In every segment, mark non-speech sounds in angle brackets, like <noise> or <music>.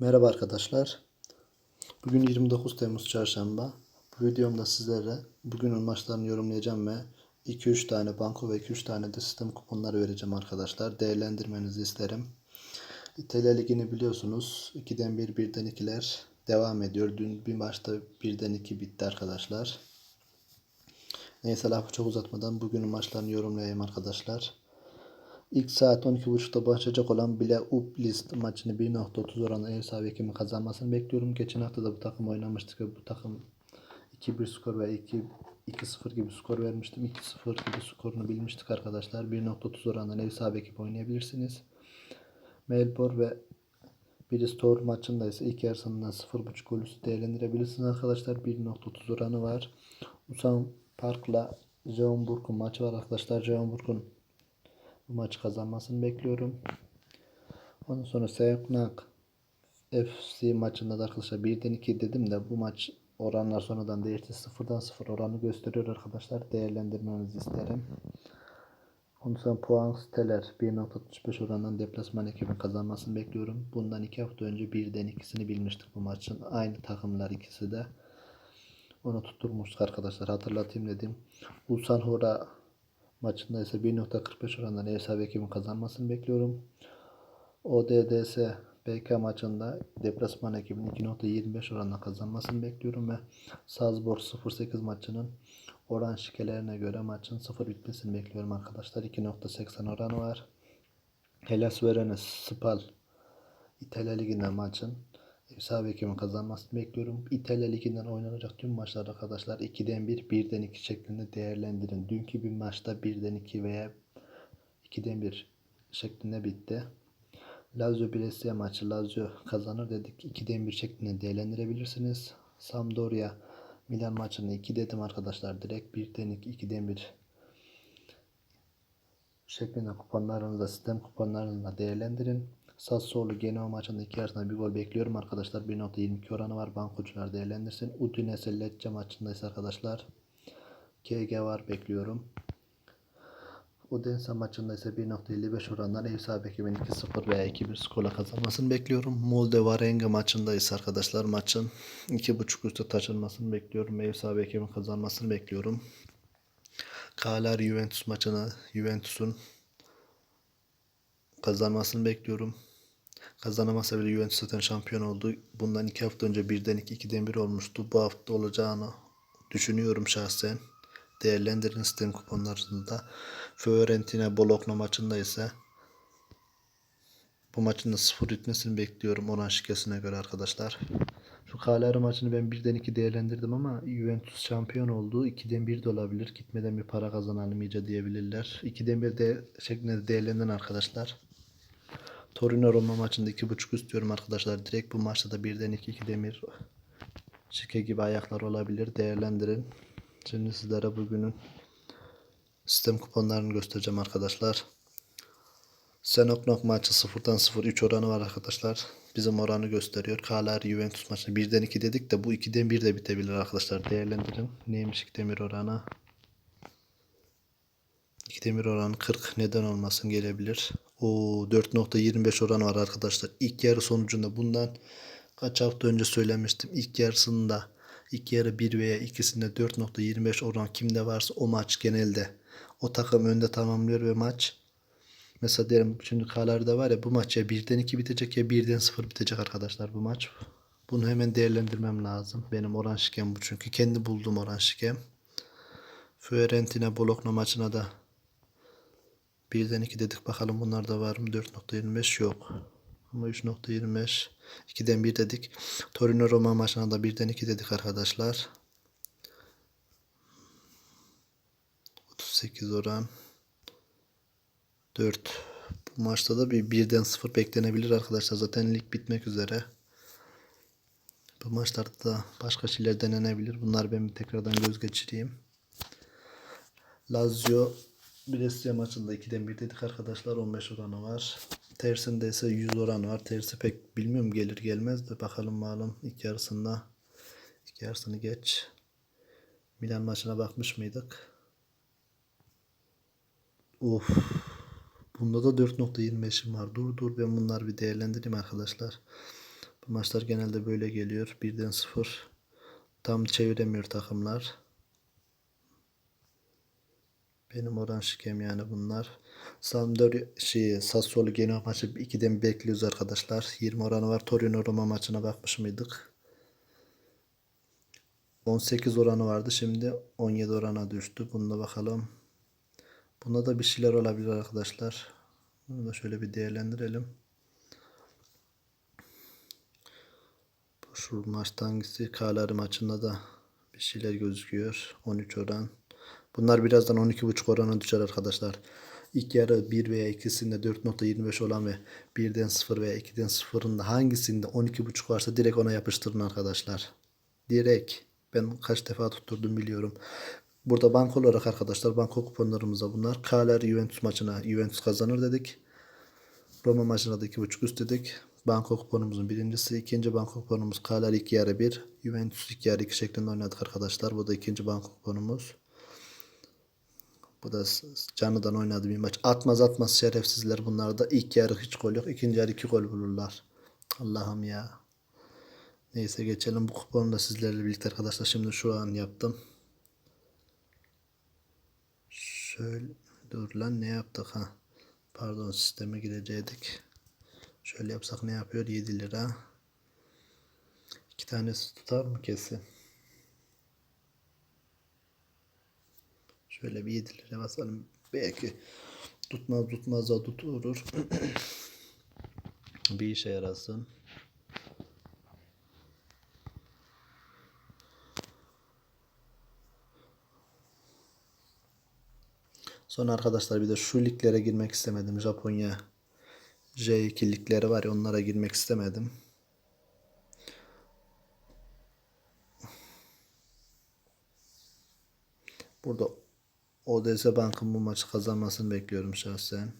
Merhaba arkadaşlar. Bugün 29 Temmuz Çarşamba. Bu videomda sizlere bugünün maçlarını yorumlayacağım ve 2-3 tane banko ve 2-3 tane de sistem kuponları vereceğim arkadaşlar. Değerlendirmenizi isterim. İtalya Ligi'ni biliyorsunuz. 2'den 1, 1'den 2'ler devam ediyor. Dün bir maçta 1'den 2 bitti arkadaşlar. Neyse lafı çok uzatmadan bugünün maçlarını yorumlayayım arkadaşlar. İlk saat 12.30'da başlayacak olan bile Uplist maçını 1.30 oranla ev sahibi kimi kazanmasını bekliyorum. Geçen hafta da bu takım oynamıştık ve bu takım 2-1 skor ve 2-0 gibi skor vermiştim. 2-0 gibi skorunu bilmiştik arkadaşlar. 1.30 oranla ev sahibi ekip oynayabilirsiniz. Melbourne ve Bristol maçında ise ilk yarısından 0.5 gol üstü değerlendirebilirsiniz arkadaşlar. 1.30 oranı var. Usan Park'la Jeonburg'un maçı var arkadaşlar. Jeonburg'un bu maçı kazanmasını bekliyorum. Ondan sonra Seyaknak FC maçında da arkadaşlar 1'den 2 dedim de bu maç oranlar sonradan değişti. 0'dan 0 oranı gösteriyor arkadaşlar. Değerlendirmenizi isterim. Ondan sonra puan siteler 1.65 orandan deplasman ekibin kazanmasını bekliyorum. Bundan 2 hafta önce 1'den 2'sini bilmiştik bu maçın. Aynı takımlar ikisi de. Onu tutturmuştuk arkadaşlar. Hatırlatayım dedim. Ulsan Hora maçında ise 1.45 orandan ev sahibi ekibin kazanmasını bekliyorum. ODDS BK maçında deplasman ekibin 2.25 oranla kazanmasını bekliyorum ve Salzburg 08 maçının oran şikelerine göre maçın 0 bitmesini bekliyorum arkadaşlar. 2.80 oranı var. Hellas Verenes Spal İtalya Ligi'nden maçın ev sahibi ekibin kazanmasını bekliyorum. İtalya Ligi'nden oynanacak tüm maçlar arkadaşlar 2'den 1, 1'den 2 şeklinde değerlendirin. Dünkü bir maçta 1'den 2 veya 2'den 1 şeklinde bitti. Lazio Brescia maçı Lazio kazanır dedik. 2'den 1 şeklinde değerlendirebilirsiniz. Sampdoria Milan maçını 2 dedim arkadaşlar. Direkt 1'den 2, 2'den 1 şeklinde kuponlarınızda sistem kuponlarınızda değerlendirin. Sassuolo Genoa maçında iki arasında bir gol bekliyorum arkadaşlar. 1.22 oranı var. Bankocular değerlendirsin. Udinese Lecce maçında ise arkadaşlar KG var bekliyorum. Udinese maçında ise 1.55 orandan ev sahibi ekibin 2-0 veya 2-1 skorla kazanmasını bekliyorum. Molde Varenga maçında ise arkadaşlar maçın 2.5 üstü taşınmasını bekliyorum. Ev sahibi ekibin kazanmasını bekliyorum. Kalar Juventus maçını Juventus'un kazanmasını bekliyorum. Kazanamasa bile Juventus zaten şampiyon oldu. Bundan iki hafta önce birden iki, ikiden bir olmuştu. Bu hafta olacağını düşünüyorum şahsen. Değerlendirin sistem kuponlarında. Fiorentina Bologna maçında ise bu maçın da sıfır bitmesini bekliyorum oran şikesine göre arkadaşlar. Şu Cagliari maçını ben birden iki değerlendirdim ama Juventus şampiyon oldu. 2'den 1 de olabilir. Gitmeden bir para kazanalım iyice diyebilirler. 2'den 1 de şeklinde değerlendirin arkadaşlar. Torino Roma maçında 2.5 istiyorum arkadaşlar. Direkt bu maçta da 1'den 2 2'den 1 şike gibi ayaklar olabilir. Değerlendirin. Şimdi sizlere bugünün sistem kuponlarını göstereceğim arkadaşlar. Senoknok maçı 0'dan 0 3 oranı var arkadaşlar. Bizim oranı gösteriyor. Cagliari Juventus maçı 1'den 2 dedik de bu 2'den 1 de bitebilir arkadaşlar. Değerlendirin. Neymiş 2'den 1 oranı? 2'den 1 oranı 40 neden olmasın gelebilir. O 4.25 oranı var arkadaşlar. İlk yarı sonucunda bundan kaç hafta önce söylemiştim. İlk yarısında ilk yarı 1 veya ikisinde 4.25 oran kimde varsa o maç genelde o takım önde tamamlıyor ve maç mesela diyelim şimdi Kalar'da var ya bu maç ya 1'den 2 bitecek ya 1'den 0 bitecek arkadaşlar bu maç. Bunu hemen değerlendirmem lazım. Benim oran şikem bu çünkü kendi bulduğum oran şikem. Fiorentina Bologna maçına da 1'den 2 dedik bakalım bunlarda var mı? 4.25 yok. Ama 3.25 2'den 1 dedik. Torino Roma maçına da 1'den 2 dedik arkadaşlar. 38 oran 4 bu maçta da bir 1'den 0 beklenebilir arkadaşlar. Zaten lig bitmek üzere. Bu maçlarda da başka şeyler denenebilir. Bunlar ben tekrardan göz geçireyim. Lazio Brescia maçında 2'den 1 dedik arkadaşlar. 15 oranı var. Tersinde ise 100 oranı var. Tersi pek bilmiyorum gelir gelmez de bakalım malum ilk yarısında. İlk yarısını geç. Milan maçına bakmış mıydık? Of. Bunda da 4.25'im var. Dur dur ben bunları bir değerlendireyim arkadaşlar. Bu maçlar genelde böyle geliyor. Birden sıfır. Tam çeviremiyor takımlar. Benim oran şikem yani bunlar. Sampdoria şey Sassuolo Genoa maçı 2'den bekliyoruz arkadaşlar. 20 oranı var. Torino Roma maçına bakmış mıydık? 18 oranı vardı. Şimdi 17 orana düştü. Bunda bakalım. Bunda da bir şeyler olabilir arkadaşlar. Bunu da şöyle bir değerlendirelim. Şu maçta hangisi? Kaları maçında da bir şeyler gözüküyor. 13 oran. Bunlar birazdan 12.5 orana düşer arkadaşlar. İlk yarı 1 veya ikisinde 4.25 olan ve 1'den 0 veya 2'den 0'ın da hangisinde 12.5 varsa direkt ona yapıştırın arkadaşlar. Direkt. Ben kaç defa tutturdum biliyorum. Burada banko olarak arkadaşlar banko kuponlarımızda bunlar. Kaler Juventus maçına Juventus kazanır dedik. Roma maçına da 2.5 üst dedik. Banko kuponumuzun birincisi. ikinci banko kuponumuz Kaler 2 yarı 1. Juventus 2 yarı 2 şeklinde oynadık arkadaşlar. Bu da ikinci banko kuponumuz. Bu da canıdan oynadığı bir maç. Atmaz atmaz şerefsizler bunlar da. ilk yarı hiç gol yok. ikinci yarı 2 gol bulurlar. Allah'ım ya. Neyse geçelim. Bu kuponu da sizlerle birlikte arkadaşlar. Şimdi şu an yaptım. Şöyle dur lan ne yaptık ha. Pardon sisteme girecektik. Şöyle yapsak ne yapıyor? 7 lira. İki tanesi tutar mı kesin? Şöyle bir 7 lira basalım. Belki tutmaz tutmaz da tuturur. <clears throat> bir işe yarasın. Sonra arkadaşlar bir de şu liglere girmek istemedim. Japonya J2 ligleri var ya onlara girmek istemedim. Burada ODS Bank'ın bu maçı kazanmasını bekliyorum şahsen.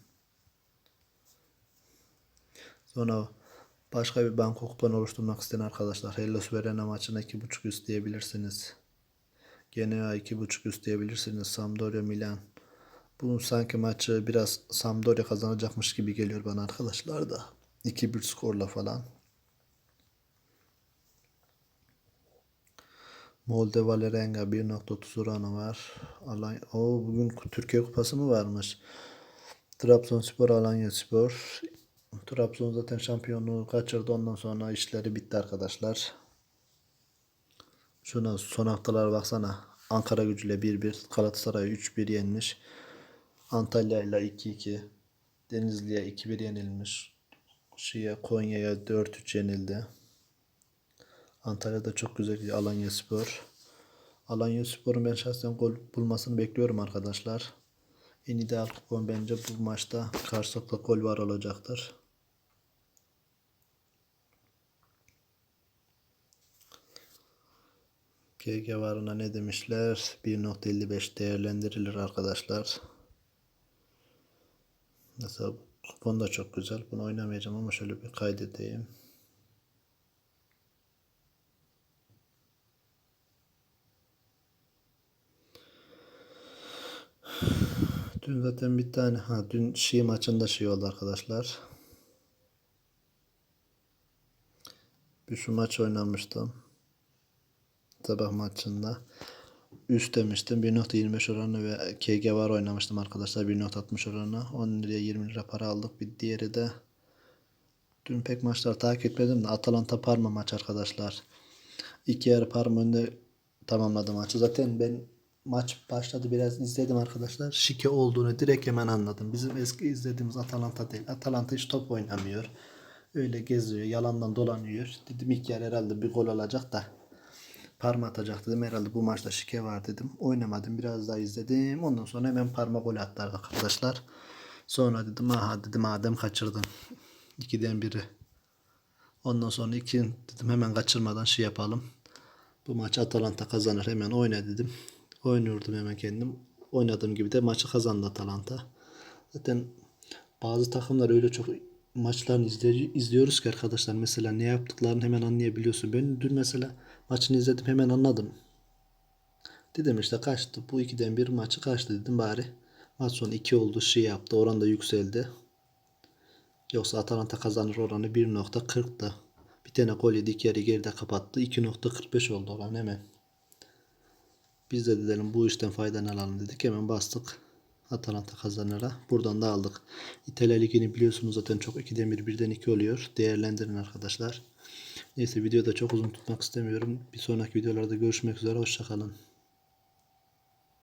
Sonra başka bir banko kupon oluşturmak isteyen arkadaşlar Hellas Verona maçına 2.5 üst diyebilirsiniz. Genoa 2.5 üst diyebilirsiniz. Sampdoria Milan. Bunun sanki maçı biraz Sampdoria kazanacakmış gibi geliyor bana arkadaşlar da. 2-1 skorla falan. Moldova Lerenga 1.30 oranı var. Alanya, o bugün Türkiye Kupası mı varmış? Trabzonspor, Alanya Spor. Trabzon zaten şampiyonluğu kaçırdı. Ondan sonra işleri bitti arkadaşlar. Şuna son haftalara baksana. Ankara gücüyle 1-1. Galatasaray 3-1 yenmiş. Antalya ile 2-2. Denizli'ye 2-1 yenilmiş. Şiye Konya'ya 4-3 yenildi. Antalya'da çok güzel Alanya Spor. Alanya Spor'un ben şahsen gol bulmasını bekliyorum arkadaşlar. En ideal kupon bence bu maçta karşılıklı gol var olacaktır. GG varına ne demişler? 1.55 değerlendirilir arkadaşlar. Mesela kupon da çok güzel. Bunu oynamayacağım ama şöyle bir kaydedeyim. Dün zaten bir tane ha dün şey maçında şey oldu arkadaşlar. Bir şu maç oynamıştım. Sabah maçında. Üst demiştim. 1.25 oranı ve KG var oynamıştım arkadaşlar. 1.60 oranı. 10 liraya 20 lira para aldık. Bir diğeri de dün pek maçlar takip etmedim de Atalanta Parma maç arkadaşlar. İki yarı Parma önde tamamladı maçı. Zaten ben maç başladı biraz izledim arkadaşlar. Şike olduğunu direkt hemen anladım. Bizim eski izlediğimiz Atalanta değil. Atalanta hiç top oynamıyor. Öyle geziyor. Yalandan dolanıyor. Dedim ilk yer herhalde bir gol olacak da parma atacak dedim. Herhalde bu maçta şike var dedim. Oynamadım. Biraz daha izledim. Ondan sonra hemen parma gol attı arkadaşlar. Sonra dedim aha dedim Adem kaçırdın. <laughs> İkiden biri. Ondan sonra iki dedim hemen kaçırmadan şey yapalım. Bu maç Atalanta kazanır hemen oyna dedim. Oynuyordum hemen kendim. Oynadığım gibi de maçı kazandı Atalanta. Zaten bazı takımlar öyle çok maçlarını izliyoruz ki arkadaşlar. Mesela ne yaptıklarını hemen anlayabiliyorsun. Ben dün mesela maçını izledim hemen anladım. Dedim işte kaçtı. Bu ikiden bir maçı kaçtı dedim bari. Maç sonu 2 oldu şey yaptı. Oran da yükseldi. Yoksa Atalanta kazanır oranı 1.40'tı. Bir tane gol yedi iki yarı geride kapattı. 2.45 oldu olan hemen. Biz de dedim bu işten faydalanalım dedik. Hemen bastık. Atalanta kazanıra. Buradan da aldık. İtalya Ligi'ni biliyorsunuz zaten çok 2'den 1 birden 2 oluyor. Değerlendirin arkadaşlar. Neyse videoda çok uzun tutmak istemiyorum. Bir sonraki videolarda görüşmek üzere. Hoşçakalın.